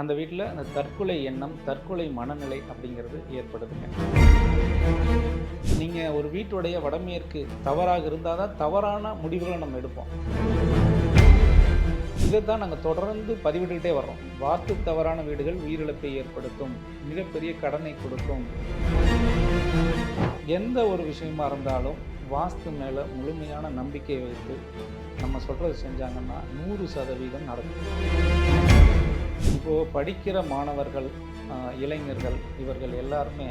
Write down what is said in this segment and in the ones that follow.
அந்த வீட்டில் அந்த தற்கொலை எண்ணம் தற்கொலை மனநிலை அப்படிங்கிறது ஏற்படுதுங்க. நீங்கள் ஒரு வீட்டுடைய வடமேற்கு தவறாக இருந்தால் தான் தவறான முடிவுகளை நம்ம எடுப்போம். இதை தான் நாங்கள் தொடர்ந்து பதிவிட்டுக்கிட்டே வர்றோம். வாஸ்து தவறான வீடுகள் உயிரிழப்பை ஏற்படுத்தும் மிகப்பெரிய கடனை கொடுக்கும். எந்த ஒரு விஷயமா இருந்தாலும் வாஸ்து மேலே முழுமையான நம்பிக்கை வைத்து நம்ம சொல்கிறது செஞ்சாங்கன்னா நூறு சதவீதம் நடக்கும். இப்போது படிக்கிற மாணவர்கள் இளைஞர்கள் இவர்கள் எல்லாருமே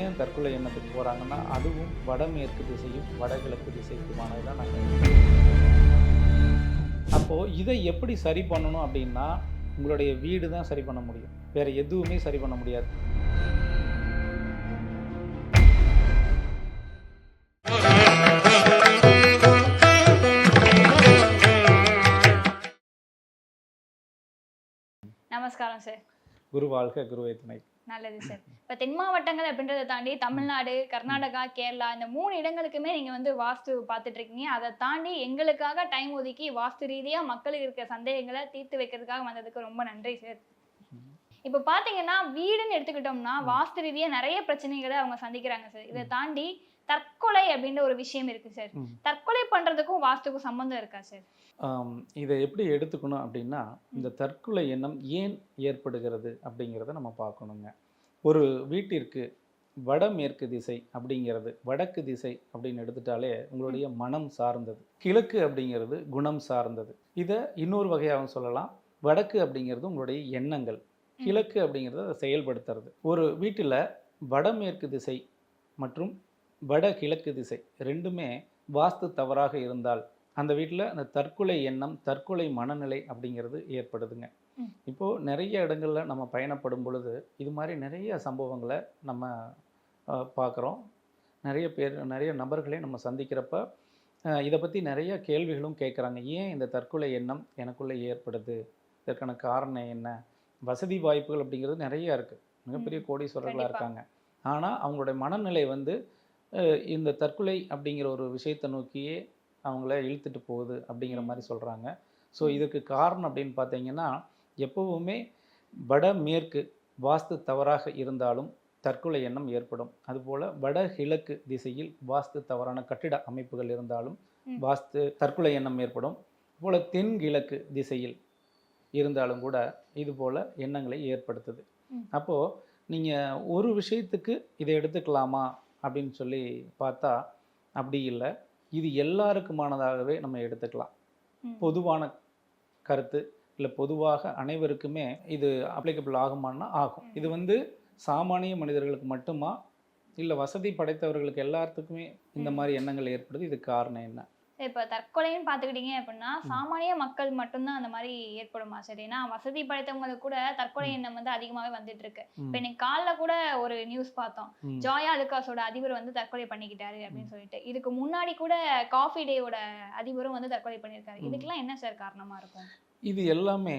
ஏன் தற்கொலை எண்ணத்துக்கு போகிறாங்கன்னா அதுவும் வடமேற்கு திசையும் வடகிழக்கு திசைக்குமானது தான் நாங்கள் அப்போது இதை எப்படி சரி பண்ணணும் அப்படின்னா உங்களுடைய வீடு தான் சரி பண்ண முடியும். வேறு எதுவுமே சரி பண்ண முடியாது. நமஸ்காரம் சார் குரு வாழ்க குருவை துணை. நல்லது சார் இப்போ தென் மாவட்டங்கள் அப்படின்றத தாண்டி தமிழ்நாடு கர்நாடகா கேரளா இந்த மூணு இடங்களுக்குமே நீங்க வந்து வாஸ்து பார்த்துட்டு இருக்கீங்க அதை தாண்டி எங்களுக்காக டைம் ஒதுக்கி வாஸ்து ரீதியா மக்களுக்கு இருக்க சந்தேகங்களை தீர்த்து வைக்கிறதுக்காக வந்ததுக்கு ரொம்ப நன்றி சார் இப்போ பாத்தீங்கன்னா வீடுன்னு எடுத்துக்கிட்டோம்னா வாஸ்து ரீதியா நிறைய பிரச்சனைகளை அவங்க சந்திக்கிறாங்க சார் இதை தாண்டி தற்கொலை அப்படின்ற ஒரு விஷயம் இருக்கு சார். தற்கொலை பண்றதுக்கும் வாஸ்துக்கும் சம்பந்தம் இருக்கா சார் இதை எப்படி எடுத்துக்கணும் அப்படின்னா இந்த தற்கொலை எண்ணம் ஏன் ஏற்படுகிறது அப்படிங்கிறத நம்ம பார்க்கணுங்க. ஒரு வீட்டிற்கு வடமேற்கு திசை அப்படிங்கிறது வடக்கு திசை அப்படின்னு எடுத்துட்டாலே உங்களுடைய மனம் சார்ந்தது. கிழக்கு அப்படிங்கிறது குணம் சார்ந்தது. இதை இன்னொரு வகையாகவும் சொல்லலாம். வடக்கு அப்படிங்கிறது உங்களுடைய எண்ணங்கள். கிழக்கு அப்படிங்கிறத அதை செயல்படுத்துறது. ஒரு வீட்டில் வடமேற்கு திசை மற்றும் வட கிழக்கு திசை ரெண்டுமே வாஸ்து தவறாக இருந்தால் அந்த வீட்டில் அந்த தற்கொலை எண்ணம் தற்கொலை மனநிலை அப்படிங்கிறது ஏற்படுதுங்க. இப்போது நிறைய இடங்களில் நம்ம பயணப்படும் பொழுது இது மாதிரி நிறைய சம்பவங்களை நம்ம பார்க்குறோம். நிறைய பேர் நிறைய நபர்களை நம்ம சந்திக்கிறப்ப இதை பற்றி நிறைய கேள்விகளும் கேட்குறாங்க. ஏன் இந்த தற்கொலை எண்ணம் எனக்குள்ளே ஏற்படுது? இதற்கான காரணம் என்ன? வசதி வாய்ப்புகள் அப்படிங்கிறது நிறைய இருக்குது மிகப்பெரிய கோடீஸ்வரர்களாக. இருக்காங்க. ஆனால் அவங்களுடைய மனநிலை வந்து இந்த தற்கொலை அப்படிங்கிற ஒரு விஷயத்தை நோக்கியே அவங்கள இழுத்துட்டு போகுது அப்படிங்கிற மாதிரி சொல்கிறாங்க ஸோ இதுக்கு காரணம் அப்படின்னு பார்த்தீங்கன்னா எப்போவுமே வடமேற்கு வாஸ்து தவறாக இருந்தாலும் தற்கொலை எண்ணம் ஏற்படும். அதுபோல் வடகிழக்கு திசையில் வாஸ்து தவறான கட்டிட அமைப்புகள் இருந்தாலும். வாஸ்து தற்கொலை எண்ணம் ஏற்படும். போல் தென்கிழக்கு திசையில் இருந்தாலும் கூட இது போல் எண்ணங்களை ஏற்படுத்துது. அப்போது நீங்கள் ஒரு விஷயத்துக்கு இதை எடுத்துக்கலாமா அப்படின்னு சொல்லி பார்த்தா அப்படி இல்லை. இது எல்லாருக்குமானதாகவே நம்ம எடுத்துக்கலாம். பொதுவான கருத்து இல்லை பொதுவாக அனைவருக்குமே இது அப்ளிகபிள் ஆகுமான்னா ஆகும். இது வந்து சாமானிய மனிதர்களுக்கு மட்டுமா? இல்லை வசதி படைத்தவர்களுக்கு எல்லாத்துக்குமே இந்த. மாதிரி எண்ணங்கள் ஏற்படுது? இதுக்கு காரணம் என்ன? இப்போ தற்கொலைன்னு பார்த்துக்கிட்டீங்க அப்படின்னா சாமானிய மக்கள் மட்டும்தான் அந்த மாதிரி ஏற்படுமா சார்? ஏன்னா வசதி படைத்தவங்களுக்கு கூட தற்கொலை. எண்ணம் வந்து அதிகமாகவே வந்துட்டு இருக்கு இப்போ இன்னைக்கு காலைல கூட ஒரு நியூஸ் பார்த்தோம். ஜாயா லுகாஸோட அதிபர் வந்து தற்கொலை பண்ணிக்கிட்டாரு அப்படின்னு சொல்லிட்டு. இதுக்கு முன்னாடி கூட காஃபி டேவோட அதிபரும் வந்து தற்கொலை பண்ணியிருக்காரு. இதுக்கெல்லாம் என்ன சார் காரணமா இருக்கும்? இது எல்லாமே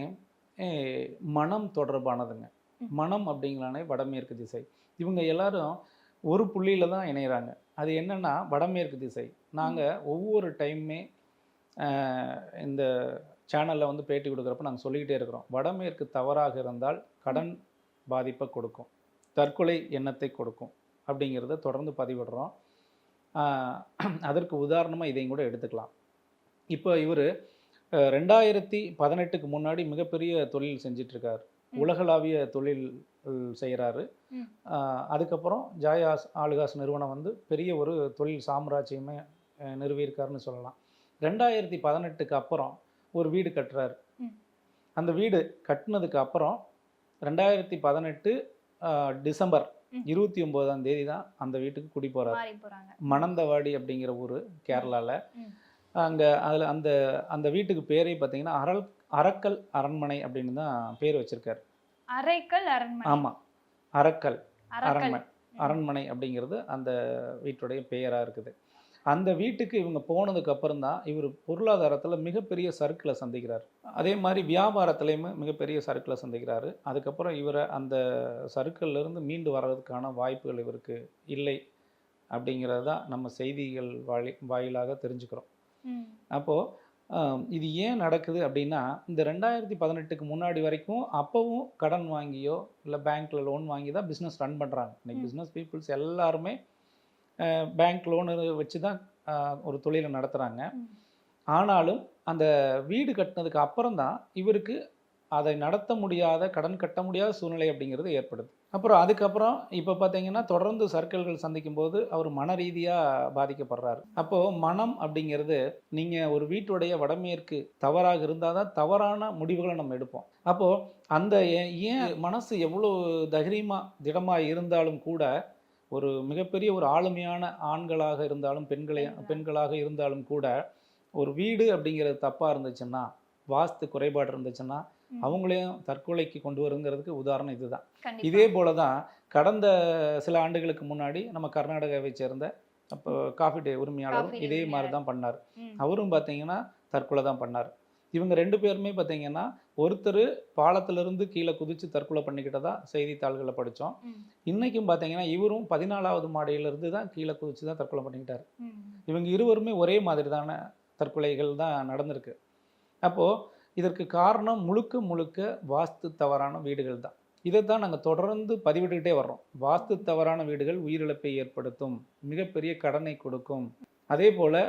மனம் தொடர்பானதுங்க. மனம் அப்படிங்களானே வடமேற்கு திசை. இவங்க எல்லாரும் ஒரு புள்ளியில தான் இணையிறாங்க. அது என்னன்னா வடமேற்கு திசை. நாங்கள் ஒவ்வொரு டைமுமே இந்த சேனலில் வந்து பேட்டி கொடுக்குறப்ப நாங்கள் சொல்லிக்கிட்டே இருக்கிறோம். வடமேற்கு தவறாக இருந்தால் கடன் பாதிப்பை கொடுக்கும். தற்கொலை எண்ணத்தை கொடுக்கும். அப்படிங்கிறத தொடர்ந்து பதிவிடுறோம். அதற்கு உதாரணமாக இதையும் கூட எடுத்துக்கலாம். இப்போ இவர் ரெண்டாயிரத்தி பதினெட்டுக்கு முன்னாடி மிகப்பெரிய தொழில் செஞ்சிட்ருக்கார். உலகளாவிய தொழில் செய்கிறாரு. அதுக்கப்புறம் ஜாயாஸ் ஆலுகாஸ் நிறுவனம் வந்து பெரிய ஒரு தொழில் சாம்ராஜ்யமே நிறுவியிருக்காருன்னு சொல்லலாம் ரெண்டாயிரத்தி பதினெட்டுக்கு அப்புறம் ஒரு வீடு கட்டுறாரு. அந்த வீடு கட்டினதுக்கு அப்புறம் ரெண்டாயிரத்தி பதினெட்டு டிசம்பர். இருபத்தி ஒம்போதாம் தேதி தான் அந்த வீட்டுக்கு குடி போகிறார் மணந்தவாடி அப்படிங்கிற ஊர் கேரளாவில். அங்கே அதில் அந்த அந்த வீட்டுக்கு பேரே பார்த்தீங்கன்னா அரல் அரக்கல் அரண்மனை அப்படின்னு தான் பேர் வச்சிருக்காரு. அரைக்கல் அரண்மனை. ஆமாம் அரக்கல் அரண்மனை. அரண்மனை அப்படிங்கிறது அந்த வீட்டுடைய பெயராக இருக்குது. அந்த வீட்டுக்கு இவங்க போனதுக்கு அப்புறம் தான் இவர் பொருளாதாரத்தில் மிகப்பெரிய சறுக்களை சந்திக்கிறார். அதே மாதிரி வியாபாரத்துலேயுமே மிகப்பெரிய சறுக்களை சந்திக்கிறாரு. அதுக்கப்புறம் இவரை அந்த சறுக்கல்ல இருந்து மீண்டு வர்றதுக்கான வாய்ப்புகள் இவருக்கு இல்லை அப்படிங்கிறது தான் நம்ம செய்திகள் வாயி வாயிலாக தெரிஞ்சுக்கிறோம். அப்போது இது ஏன் நடக்குது அப்படின்னா இந்த ரெண்டாயிரத்தி பதினெட்டுக்கு முன்னாடி வரைக்கும் அப்போவும் கடன் வாங்கியோ இல்லை பேங்க்ல லோன் வாங்கி தான் பிஸ்னஸ் ரன் பண்ணுறாங்க இன்னைக்கு ம். பிஸ்னஸ் பீப்புள்ஸ் எல்லாருமே பேங்க் லோனு வச்சு தான் ஒரு தொழிலை நடத்துகிறாங்க. ஆனாலும் அந்த வீடு கட்டினதுக்கு அப்புறம் தான் இவருக்கு அதை நடத்த முடியாத கடன் கட்ட முடியாத சூழ்நிலை அப்படிங்கிறது ஏற்படுது அப்புறம் அதுக்கப்புறம் இப்போ பார்த்தீங்கன்னா தொடர்ந்து சர்க்கிள்கள் சந்திக்கும் போது அவர் மன ரீதியாக பாதிக்கப்படுறாரு அப்போது மனம் அப்படிங்கிறது நீங்கள் ஒரு வீட்டுடைய வடமேற்கு தவறாக இருந்தால் தான் தவறான முடிவுகளை நம்ம எடுப்போம் அப்போது அந்த ஏன் மனசு எவ்வளோ தைரியமாக திடமாக இருந்தாலும் கூட ஒரு மிகப்பெரிய ஒரு ஆளுமையான ஆண்களாக இருந்தாலும் பெண்களை பெண்களா. பெண்களாக இருந்தாலும் கூட ஒரு வீடு அப்படிங்கிறது தப்பாக இருந்துச்சுன்னா வாஸ்து குறைபாடு இருந்துச்சுன்னா. அவங்களையும் தற்கொலைக்கு கொண்டு வருங்கிறதுக்கு உதாரணம் இதுதான். இதே போல தான் கடந்த சில ஆண்டுகளுக்கு முன்னாடி நம்ம கர்நாடகாவை சேர்ந்த அப்போ காஃபி டே உரிமையாளரும் இதே மாதிரி. தான் பண்ணார். அவரும் பார்த்தீங்கன்னா தற்கொலை தான் பண்ணார் இவங்க ரெண்டு பேருமே பார்த்தீங்கன்னா ஒருத்தர் பாலத்திலிருந்து கீழே குதிச்சு தற்கொலை பண்ணிக்கிட்டதா செய்தித்தாள்களில் படித்தோம் ம். இன்னைக்கும் பார்த்தீங்கன்னா இவரும் பதினாலாவது மாடியிலிருந்து தான் கீழே குதிச்சு தான் தற்கொலை பண்ணிக்கிட்டார். இவங்க இருவருமே ஒரே மாதிரிதான தற்கொலைகள் தான் நடந்திருக்கு அப்போது இதற்கு காரணம் முழுக்க முழுக்க வாஸ்து தவறான வீடுகள் தான் இதை தான் நாங்கள் தொடர்ந்து பதிவிட்டுக்கிட்டே வர்றோம் வாஸ்து தவறான வீடுகள் உயிரிழப்பை ஏற்படுத்தும் மிகப்பெரிய கடனை கொடுக்கும் அதே போல்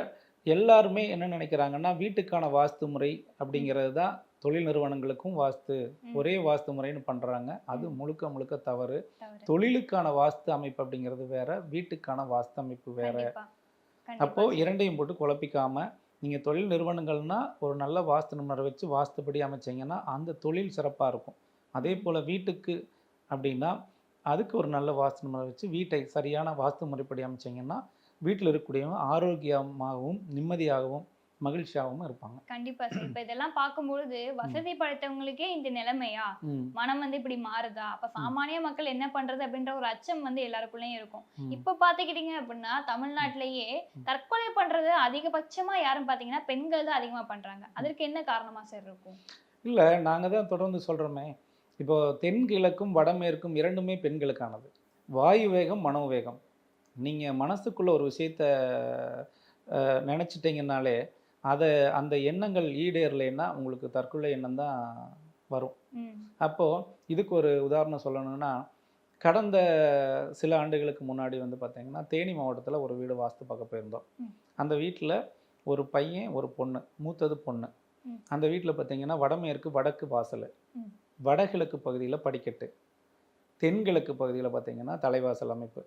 எல்லாருமே என்ன நினைக்கிறாங்கன்னா வீட்டுக்கான வாஸ்து முறை அப்படிங்கிறது தான் தொழில் நிறுவனங்களுக்கும் வாஸ்து. ஒரே வாஸ்து முறைன்னு பண்ணுறாங்க அது முழுக்க முழுக்க தவறு. தொழிலுக்கான வாஸ்து அமைப்பு அப்படிங்கிறது வேற வீட்டுக்கான வாஸ்து அமைப்பு வேற கண்டிப்பா. அப்போ கண்டிப்பா. இரண்டையும் போட்டு குழப்பிக்காம நீங்க தொழில் நிறுவனங்கள்னா ஒரு நல்ல வாஸ்து நிபுணரை வச்சு வாஸ்துபடி அமைச்சீங்கன்னா அந்த தொழில் சிறப்பா இருக்கும். அதே போல வீட்டுக்கு அப்படின்னா அதுக்கு ஒரு நல்ல வாஸ்து நிபுணரை வச்சு வீட்டை சரியான வாஸ்து முறைப்படி அமைச்சீங்கன்னா வீட்டில் இருக்கக்கூடியவங்க ஆரோக்கியமாகவும் நிம்மதியாகவும் மகிழ்ச்சியாகவும் இருப்பாங்க. கண்டிப்பா சார். இப்ப இதெல்லாம் பார்க்கும்பொழுது வசதி படைத்தவங்களுக்கே இந்த நிலைமையா? மனம் வந்து இப்படி மாறுதா? அப்ப சாமானிய மக்கள் என்ன பண்றது அப்படின்ற ஒரு அச்சம் வந்து எல்லாருக்குள்ளயும் இருக்கும். இப்ப பாத்துக்கிட்டீங்க அப்படின்னா தமிழ்நாட்டிலேயே தற்கொலை பண்றது அதிகபட்சமா யாரும் பாத்தீங்கன்னா பெண்கள் தான் அதிகமா பண்றாங்க. அதற்கு என்ன காரணமா சார் இருக்கும்? இல்லை நாங்கள் தான் தொடர்ந்து சொல்கிறோமே இப்போ தென்கிழக்கும் வடமேற்கும் இரண்டுமே பெண்களுக்கானது. வாயு வேகம் மனோ வேகம். நீங்கள் மனசுக்குள்ள ஒரு விஷயத்த நினைச்சிட்டீங்கனாலே அதை அந்த எண்ணங்கள் ஈடேறலைன்னா உங்களுக்கு தற்கொலை எண்ணம் தான் வரும். அப்போது இதுக்கு ஒரு உதாரணம் சொல்லணும்னா கடந்த சில ஆண்டுகளுக்கு முன்னாடி வந்து பார்த்தீங்கன்னா தேனி மாவட்டத்தில் ஒரு வீடு வாஸ்து பார்க்க போயிருந்தோம். அந்த வீட்டில் ஒரு பையன் ஒரு பொண்ணு மூத்தது பொண்ணு. அந்த வீட்டில் பார்த்தீங்கன்னா வடமேற்கு வடக்கு வாசல். வடகிழக்கு பகுதியில் படிக்கட்டு தென்கிழக்கு பகுதியில் பார்த்தீங்கன்னா தலைவாசல் அமைப்பு.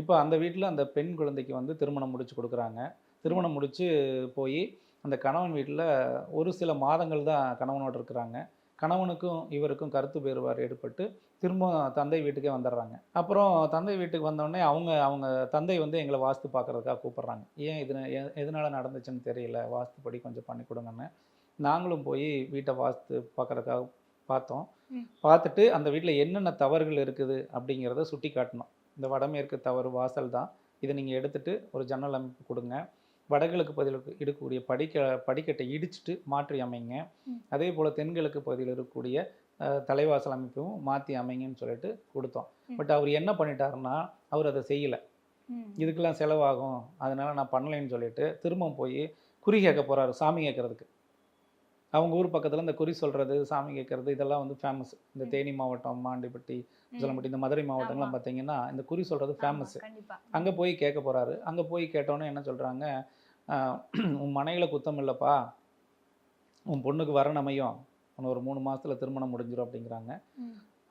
இப்போ அந்த வீட்டில் அந்த பெண் குழந்தைக்கு வந்து திருமணம் முடிச்சு கொடுக்குறாங்க. திருமணம் முடிச்சு போய் அந்த கணவன் வீட்டில் ஒரு சில மாதங்கள் தான் கணவனோடு இருக்கிறாங்க. கணவனுக்கும் இவருக்கும் கருத்து வேறுபாடு ஏற்பட்டு திரும்ப தந்தை வீட்டுக்கே வந்துடுறாங்க அப்புறம் தந்தை வீட்டுக்கு வந்தோடனே அவங்க அவங்க தந்தை வந்து எங்களை வாஸ்து பார்க்கறதுக்காக கூப்பிட்றாங்க. ஏன் இது எதனால நடந்துச்சுன்னு தெரியல வாஸ்துப்படி கொஞ்சம் பண்ணி கொடுங்கன்னு. நாங்களும் போய் வீட்டை வாஸ்து பார்க்கறதுக்காக பார்த்தோம். பார்த்துட்டு அந்த வீட்டில் என்னென்ன தவறுகள் இருக்குது அப்படிங்கிறத சுட்டி காட்டணும். இந்த வடமேற்கு தவறு வாசல் தான். இதை நீங்கள் எடுத்துட்டு ஒரு ஜன்னல் அமைப்பு கொடுங்க. வடகிழக்கு பகுதியில் இருக்கக்கூடிய படிக்க படிக்கட்டை இடிச்சிட்டு மாற்றி அமைங்க. அதே போல் தென்கிழக்கு பகுதியில் இருக்கக்கூடிய தலைவாசல் அமைப்பும் மாற்றி அமைங்கன்னு சொல்லிட்டு கொடுத்தோம். பட் அவர் என்ன பண்ணிட்டாருன்னா அவர் அதை செய்யலை. இதுக்கெல்லாம் செலவாகும். அதனால நான் பண்ணலைன்னு சொல்லிட்டு திரும்ப போய் குறி கேட்க போறாரு சாமி கேட்கறதுக்கு. அவங்க ஊர் பக்கத்தில் இந்த குறி சொல்றது சாமி கேட்கறது இதெல்லாம் வந்து ஃபேமஸ் இந்த. தேனி மாவட்டம் மாண்டிப்பட்டி. சொல்லப்பட்டி இந்த மதுரை மாவட்டங்கள்லாம். பார்த்தீங்கன்னா இந்த குறி சொல்றது ஃபேமஸ் அங்கே போய் கேட்க போறாரு. அங்கே போய் கேட்டோன்னே என்ன சொல்றாங்க ஆஹ், உன் மனையில குத்தம் இல்லைப்பா. உன் பொண்ணுக்கு வரன் அமையும். உன்னை ஒரு மூணு மாசத்துல திருமணம் முடிஞ்சிடும் அப்படிங்கிறாங்க.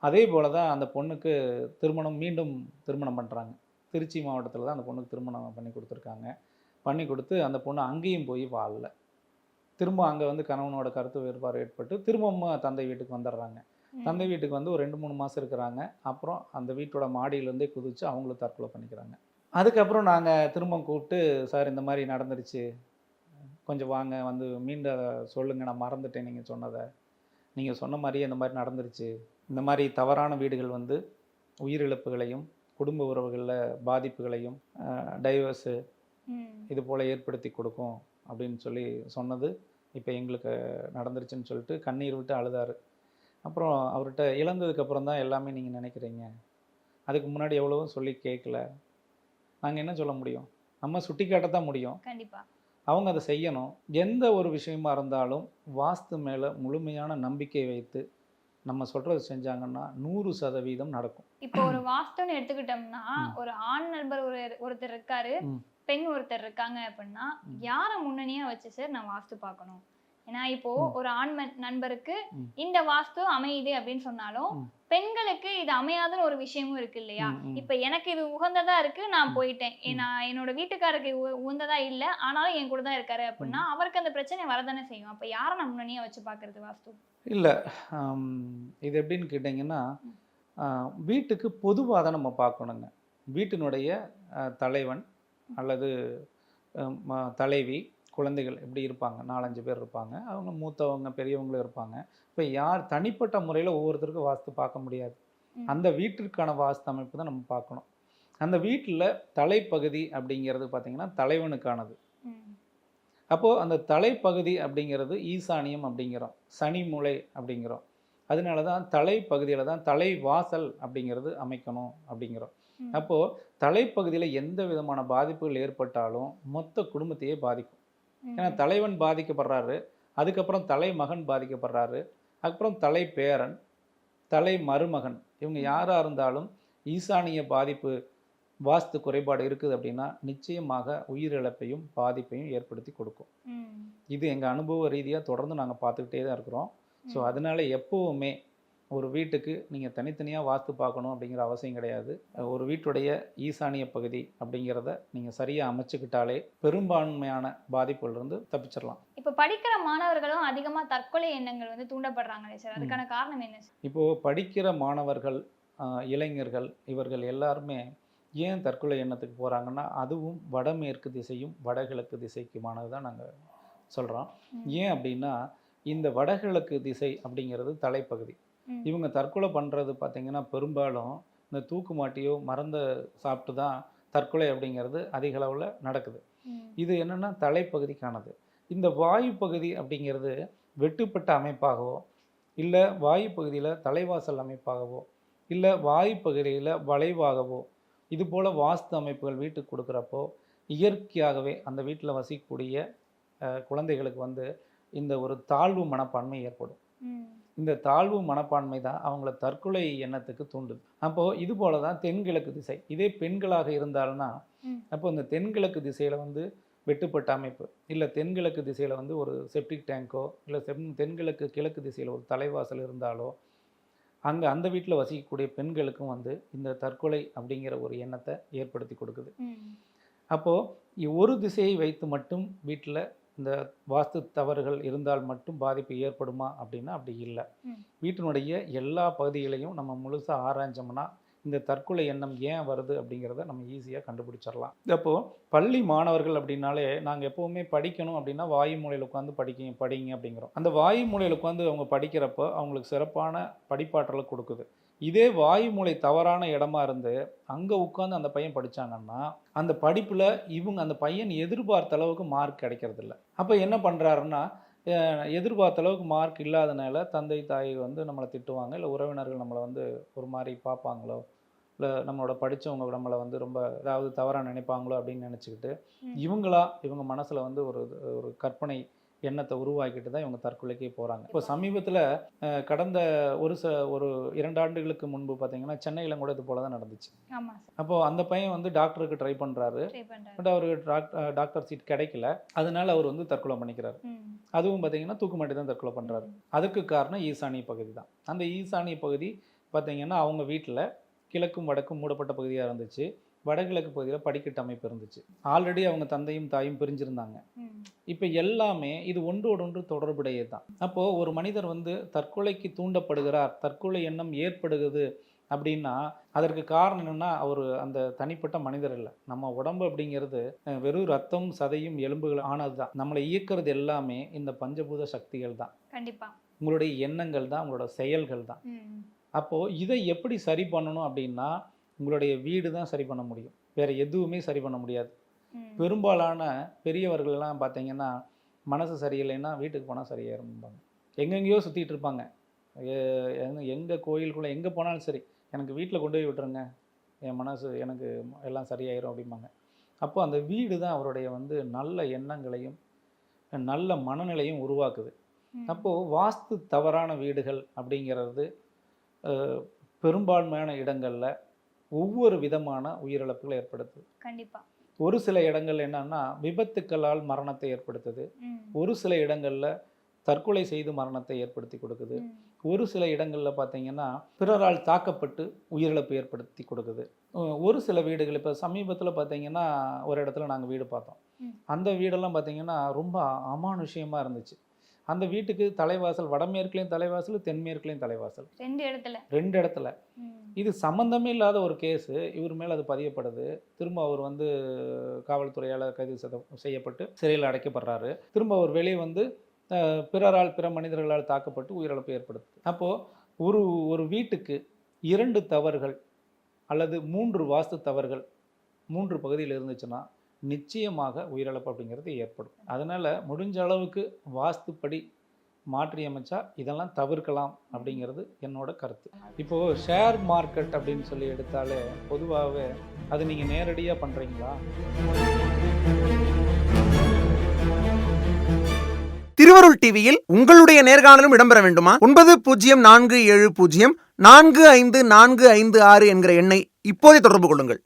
அதே போல தான் அந்த பொண்ணுக்கு திருமணம் மீண்டும் திருமணம் பண்ணுறாங்க திருச்சி மாவட்டத்தில் தான் அந்த பொண்ணுக்கு திருமணம் பண்ணி கொடுத்துருக்காங்க. பண்ணி கொடுத்து அந்த பொண்ணு அங்கேயும் போய் வாழல. திரும்ப அங்கே வந்து கணவனோட கருத்து வேறுபாடு ஏற்பட்டு திரும்பவும் தந்தை வீட்டுக்கு வந்துடுறாங்க. தந்தை வீட்டுக்கு வந்து ஒரு ரெண்டு மூணு மாதம் இருக்கிறாங்க. அப்புறம் அந்த வீட்டோட மாடியிலேருந்தே குதிச்சு அவங்களும் தற்கொலை பண்ணிக்கிறாங்க. அதுக்கப்புறம் நாங்கள் திரும்ப கூப்பிட்டு சார் இந்த மாதிரி நடந்துருச்சு. கொஞ்சம் வாங்க வந்து மீண்டும் சொல்லுங்கள் நான் மறந்துட்டேன் நீங்கள் சொன்னதை. நீங்கள் சொன்ன மாதிரியே இந்த மாதிரி நடந்துருச்சு. இந்த மாதிரி தவறான வீடுகள் வந்து உயிரிழப்புகளையும் குடும்ப உறவுகளில் பாதிப்புகளையும் டைவர்ஸு. இது போல் ஏற்படுத்தி கொடுக்கும். அப்படின்னு சொல்லி சொன்னது. இப்போ எங்களுக்கு நடந்துருச்சுன்னு சொல்லிட்டு கண்ணீர் விட்டு அழுதாரு. அப்புறம் அவர்கிட்ட இழந்ததுக்கு அப்புறம் தான் எல்லாமே நீங்கள் நினைக்கிறீங்க? அதுக்கு முன்னாடி எவ்வளவோ சொல்லி கேட்கல நாங்கள் என்ன சொல்ல முடியும்? நம்ம சுட்டி காட்டத்தான் முடியும். கண்டிப்பா. அவங்க அதை செய்யணும். எந்த ஒரு விஷயமா இருந்தாலும் வாஸ்து மேலே முழுமையான நம்பிக்கை வைத்து நம்ம சொல்கிறது செஞ்சாங்கன்னா நூறு சதவீதம் நடக்கும். இப்போ ஒரு வாஸ்துன்னு எடுத்துக்கிட்டோம்னா. ஒரு ஆண் நண்பர் ஒரு ஒருத்தர் இருக்காரு. பெண் ஒருத்தர் இருக்காங்க அப்படின்னா. யாரை முன்னணியா வச்சு சார் நான் வாஸ்து பார்க்கணும் ஏன்னா இப்போ. ஒரு ஆண் நண்பருக்கு. இந்த வாஸ்து அமையுது அப்படின்னு சொன்னாலும். பெண்களுக்கு இது அமையாதுன்னு ஒரு விஷயமும் இருக்கு இல்லையா. இப்ப எனக்கு இது உகந்ததா இருக்கு நான். போயிட்டேன் நான் என்னோட வீட்டுக்காரருக்கு உ- உகந்ததா இல்ல ஆனாலும் என் கூட தான் இருக்காரு அப்படின்னா அவருக்கு அந்த பிரச்சனை வரதானே செய்யும் அப்ப யாரை நான் முன்னணியா வச்சு பாக்குறது வாஸ்து இல்லை இது எப்படின்னு கேட்டிங்கன்னா வீட்டுக்கு பொதுவாக தான் நம்ம பார்க்கணுங்க வீட்டினுடைய தலைவன் அல்லது தலைவி குழந்தைகள் இப்படி இருப்பாங்க? நாலஞ்சு பேர் இருப்பாங்க. அவங்க மூத்தவங்க பெரியவங்களும் இருப்பாங்க. இப்போ யார் தனிப்பட்ட முறையில் ஒவ்வொருத்தருக்கும் வாஸ்து பார்க்க முடியாது. அந்த வீட்டிற்கான வாஸ்து அமைப்பு தான் நம்ம பார்க்கணும். அந்த வீட்டில் தலைப்பகுதி அப்படிங்கிறது பார்த்திங்கன்னா தலைவனுக்கானது. அப்போது அந்த தலைப்பகுதி அப்படிங்கிறது ஈசானியம் அப்படிங்கிறோம். சனி மூலை அப்படிங்கிறோம். அதனால தான் தலைப்பகுதியில் தான் தலை வாசல் அப்படிங்கிறது அமைக்கணும் அப்படிங்கிறோம். அப்போது தலைப்பகுதியில் எந்த விதமான பாதிப்புகள் ஏற்பட்டாலும் மொத்த குடும்பத்தையே பாதிக்கும். ஏன்னா தலைவன் பாதிக்கப்படுறாரு அதுக்கப்புறம் தலைமகன் பாதிக்கப்படுறாரு அதுக்கப்புறம் தலை பேரன் தலை மருமகன் இவங்க யாராக இருந்தாலும் ஈசானிய பாதிப்பு வாஸ்து குறைபாடு இருக்குது அப்படின்னா நிச்சயமாக உயிரிழப்பையும் பாதிப்பையும் ஏற்படுத்தி கொடுக்கும். இது எங்கள் அனுபவ ரீதியாக தொடர்ந்து நாங்கள் பார்த்துக்கிட்டே தான் இருக்கிறோம் ஸோ. அதனால எப்போவுமே ஒரு வீட்டுக்கு நீங்கள் தனித்தனியாக வாஸ்து பார்க்கணும் அப்படிங்கிற அவசியம் கிடையாது. ஒரு வீட்டுடைய ஈசானிய பகுதி அப்படிங்கிறத நீங்கள் சரியாக அமைச்சுக்கிட்டாலே பெரும்பான்மையான பாதிப்புகளிலிருந்து தப்பிச்சிடலாம் இப்ப படிக்கிற மாணவர்களும் அதிகமா தற்கொலை எண்ணங்கள் வந்து தூண்டப்படுறாங்களே சார். அதுக்கான காரணம் என்ன இப்போது படிக்கிற மாணவர்கள் இளைஞர்கள் இவர்கள் எல்லாருமே ஏன் தற்கொலை எண்ணத்துக்கு போகிறாங்கன்னா அதுவும் வடமேற்கு திசையும் வடகிழக்கு திசைக்குமானது தான் நாங்கள் சொல்கிறோம். ஏன் அப்படின்னா இந்த வடகிழக்கு திசை அப்படிங்கிறது தலைப்பகுதி. இவங்க தற்கொலை பண்ணுறது பார்த்தீங்கன்னா பெரும்பாலும் இந்த தூக்கு மாட்டியோ மறந்த சாப்பிட்டு தான் தற்கொலை அப்படிங்கிறது அதிக அளவில் நடக்குது. இது என்னென்னா தலைப்பகுதிக்கானது இந்த வாயு பகுதி அப்படிங்கிறது வெட்டுப்பட்ட அமைப்பாகவோ இல்லை வாயு பகுதியில் தலைவாசல் அமைப்பாகவோ இல்லை வாயு பகுதியில் வளைவாகவோ இது போல் வாஸ்து அமைப்புகள் வீட்டுக்கு கொடுக்குறப்போ இயற்கையாகவே அந்த வீட்டில் வசிக்கக்கூடிய குழந்தைகளுக்கு வந்து இந்த ஒரு தாழ்வு மனப்பான்மை ஏற்படும். இந்த தாழ்வு மனப்பான்மை தான் அவங்கள தற்கொலை எண்ணத்துக்கு தூண்டுது அப்போது இது போல தான் தென்கிழக்கு திசை இதே பெண்களாக இருந்தால்னா. அப்போ இந்த தென்கிழக்கு திசையில் வந்து வெட்டுப்பட்ட அமைப்பு இல்லை தென்கிழக்கு திசையில் வந்து ஒரு செப்டிக் டேங்கோ இல்லை செப் தென்கிழக்கு கிழக்கு திசையில் ஒரு தலைவாசல் இருந்தாலோ அங்கே அந்த வீட்டில் வசிக்கக்கூடிய பெண்களுக்கும் வந்து இந்த தற்கொலை அப்படிங்கிற ஒரு எண்ணத்தை ஏற்படுத்தி கொடுக்குது. அப்போது ஒரு திசையை வைத்து மட்டும் வீட்டில் இந்த வாஸ்து தவறுகள் இருந்தால் மட்டும் பாதிப்பு ஏற்படுமா அப்படின்னா அப்படி இல்லை. வீட்டினுடைய எல்லா பகுதிகளையும் நம்ம முழுசாக ஆராய்ஞ்சோம்னா இந்த தற்கொலை எண்ணம் ஏன் வருது அப்படிங்கிறத நம்ம ஈஸியாக கண்டுபிடிச்சிடலாம். அப்போது பள்ளி மாணவர்கள் அப்படின்னாலே நாங்கள் எப்போவுமே படிக்கணும் அப்படின்னா வாயு மூலையில் உட்காந்து படிக்க படிங்க அப்படிங்கிறோம். அந்த வாயு மூலையில் உட்காந்து அவங்க படிக்கிறப்போ அவங்களுக்கு சிறப்பான படிப்பாற்றலை கொடுக்குது. இதே வாயு மூலை தவறான இடமா இருந்து அங்கே உட்காந்து அந்த பையன் படிச்சாங்கன்னா அந்த படிப்பில் இவங்க அந்த பையன் எதிர்பார்த்த அளவுக்கு மார்க் கிடைக்கிறதில்ல. அப்போ என்ன பண்ணுறாருன்னா எதிர்பார்த்த அளவுக்கு மார்க் இல்லாதனால தந்தை தாய் வந்து நம்மளை திட்டுவாங்க. இல்லை உறவினர்கள் நம்மளை வந்து ஒரு மாதிரி பார்ப்பாங்களோ? இல்லை நம்மளோட படித்தவங்க நம்மளை வந்து ரொம்ப ஏதாவது தவறாக நினைப்பாங்களோ அப்படின்னு நினச்சிக்கிட்டு. இவங்களா இவங்க மனசில் வந்து ஒரு ஒரு கற்பனை எண்ணத்தை உருவாக்கிட்டு தான் இவங்க தற்கொலைக்கே போகிறாங்க இப்போ சமீபத்தில் கடந்த ஒரு ச ஒரு இரண்டு ஆண்டுகளுக்கு முன்பு பார்த்தீங்கன்னா சென்னையில் கூட இது போல தான் நடந்துச்சு அப்போது அந்த பையன் வந்து டாக்டருக்கு ட்ரை பண்ணுறாரு பட் அவருக்கு டாக்டர் சீட் கிடைக்கல. அதனால அவர் வந்து தற்கொலை பண்ணிக்கிறார். அதுவும் பார்த்தீங்கன்னா தூக்குமாட்டி தான் தற்கொலை பண்ணுறாரு அதுக்கு காரணம் ஈசானிய பகுதி தான். அந்த ஈசானிய பகுதி பார்த்தீங்கன்னா அவங்க வீட்டில் கிழக்கும் வடக்கும் மூடப்பட்ட பகுதியாக இருந்துச்சு. வடகிழக்கு பகுதியில் படிக்கட்டு அமைப்பு இருந்துச்சு. ஆல்ரெடி அவங்க தந்தையும் தாயும் பிரிஞ்சிருந்தாங்க. இப்போ எல்லாமே இது ஒன்றோடு ஒன்று தொடர்புடையது தான் அப்போது ஒரு மனிதர் வந்து தற்கொலைக்கு தூண்டப்படுகிறார் தற்கொலை எண்ணம் ஏற்படுகிறது அப்படின்னா அதற்கு காரணம் என்னன்னா அவர் அந்த தனிப்பட்ட மனிதர் இல்லை. நம்ம உடம்பு அப்படிங்கிறது வெறும் ரத்தம் சதையும் எலும்புகள் ஆனது தான் நம்மளை இயக்குறது எல்லாமே இந்த பஞ்சபூத சக்திகள் தான் கண்டிப்பா. உங்களுடைய எண்ணங்கள் தான் உங்களோட செயல்கள் தான். அப்போது இதை எப்படி சரி பண்ணணும் அப்படின்னா உங்களுடைய வீடு தான் சரி பண்ண முடியும். வேறு எதுவுமே சரி பண்ண முடியாது. பெரும்பாலான பெரியவர்கள்லாம் பார்த்தீங்கன்னா மனசு சரியில்லைன்னா வீட்டுக்கு போனால் சரியாயிரும்பாங்க. எங்கெங்கேயோ சுற்றிட்டு இருப்பாங்க. எங்க கோயிலுக்குள்ளே எங்கே போனாலும் சரி எனக்கு வீட்டில் கொண்டு போய் விட்டுருங்க. என் மனசு எனக்கு எல்லாம் சரியாயிரும் அப்படிம்பாங்க. அப்போ அந்த வீடு தான் அவருடைய வந்து நல்ல எண்ணங்களையும் நல்ல மனநிலையும் உருவாக்குது. அப்போது வாஸ்து தவறான வீடுகள் அப்படிங்கிறது பெரும்பான்மையான இடங்களில் ஒவ்வொரு விதமான உயிரிழப்புகளை ஏற்படுத்துது. கண்டிப்பா. ஒரு சில இடங்கள் என்னன்னா விபத்துக்களால் மரணத்தை ஏற்படுத்துது. ஒரு சில இடங்களில் தற்கொலை செய்து மரணத்தை ஏற்படுத்தி கொடுக்குது. ஒரு சில இடங்களில் பார்த்தீங்கன்னா பிறரால் தாக்கப்பட்டு உயிரிழப்பு ஏற்படுத்தி கொடுக்குது. ஒரு சில வீடுகள் இப்போ சமீபத்தில் பார்த்தீங்கன்னா ஒரு இடத்துல நாங்கள் வீடு பார்த்தோம். அந்த வீடெல்லாம் பார்த்தீங்கன்னா ரொம்ப அமானுஷ்யமாக இருந்துச்சு. அந்த வீட்டுக்கு தலைவாசல் வடமேற்குலேயும் தலைவாசல் தென்மேற்குலேயும் தலைவாசல். ரெண்டு இடத்துல. ரெண்டு இடத்துல. இது சம்மந்தமே இல்லாத ஒரு கேஸு. இவர் மேலே அது பதியப்படுது. திரும்ப அவர் வந்து காவல்துறையால் கைது செய்யப்பட்டு சிறையில் அடைக்கப்படுறாரு. திரும்ப அவர் வெளியே வந்து பிறரால் பிற மனிதர்களால் தாக்கப்பட்டு உயிரிழப்பு ஏற்படுத்துது அப்போது ஒரு ஒரு வீட்டுக்கு இரண்டு தவறுகள் அல்லது மூன்று வாஸ்து தவறுகள் மூன்று பகுதியில் இருந்துச்சுன்னா நிச்சயமாக உயிரிழப்பு அப்படிங்கிறது ஏற்படும். அதனால் முடிஞ்ச அளவுக்கு வாஸ்துப்படி மாற்றி அமைச்சா இதெல்லாம் தவிர்க்கலாம் அப்படிங்கிறது என்னோட கருத்து. இப்போது ஷேர் மார்க்கெட் அப்படின்னு சொல்லி எடுத்தாலே பொதுவாகவே அது நீங்கள் நேரடியாக பண்ணுறீங்களா திருவருள் டிவியில் உங்களுடைய நேர்காணலும் இடம்பெற வேண்டுமா? ஒன்பது பூஜ்ஜியம் நான்கு ஏழு பூஜ்ஜியம் நான்கு ஐந்து நான்கு ஐந்து ஆறு என்கிற எண்ணை இப்போதே தொடர்பு கொள்ளுங்கள்.